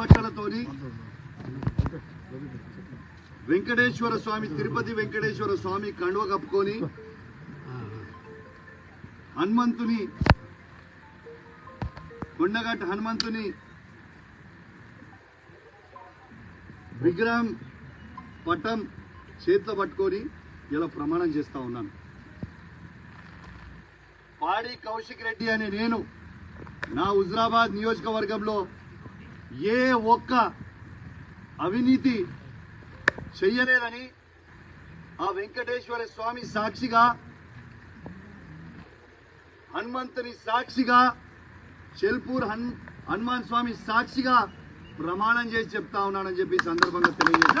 పక్షాలతోని వెంకటేశ్వర స్వామి తిరుపతి వెంకటేశ్వర స్వామి కండువ కప్పుకొని హనుమంతుని కొండగట్ట హనుమంతుని విగ్రహం పటం చేతిలో పట్టుకొని ఇలా ప్రమాణం చేస్తా ఉన్నాను. పాడి కౌశిక్ రెడ్డి అనే నేను నా హుజరాబాద్ నియోజకవర్గంలో ఏ ఒక్క అవినీతి చెయ్యలేదని ఆ వెంకటేశ్వర స్వామి సాక్షిగా హనుమంతుని సాక్షిగా చెల్పూర్ హన్ హనుమాన్ స్వామి సాక్షిగా ప్రమాణం చేసి చెప్తా ఉన్నానని చెప్పి ఈ సందర్భంగా తెలియజేస్తాను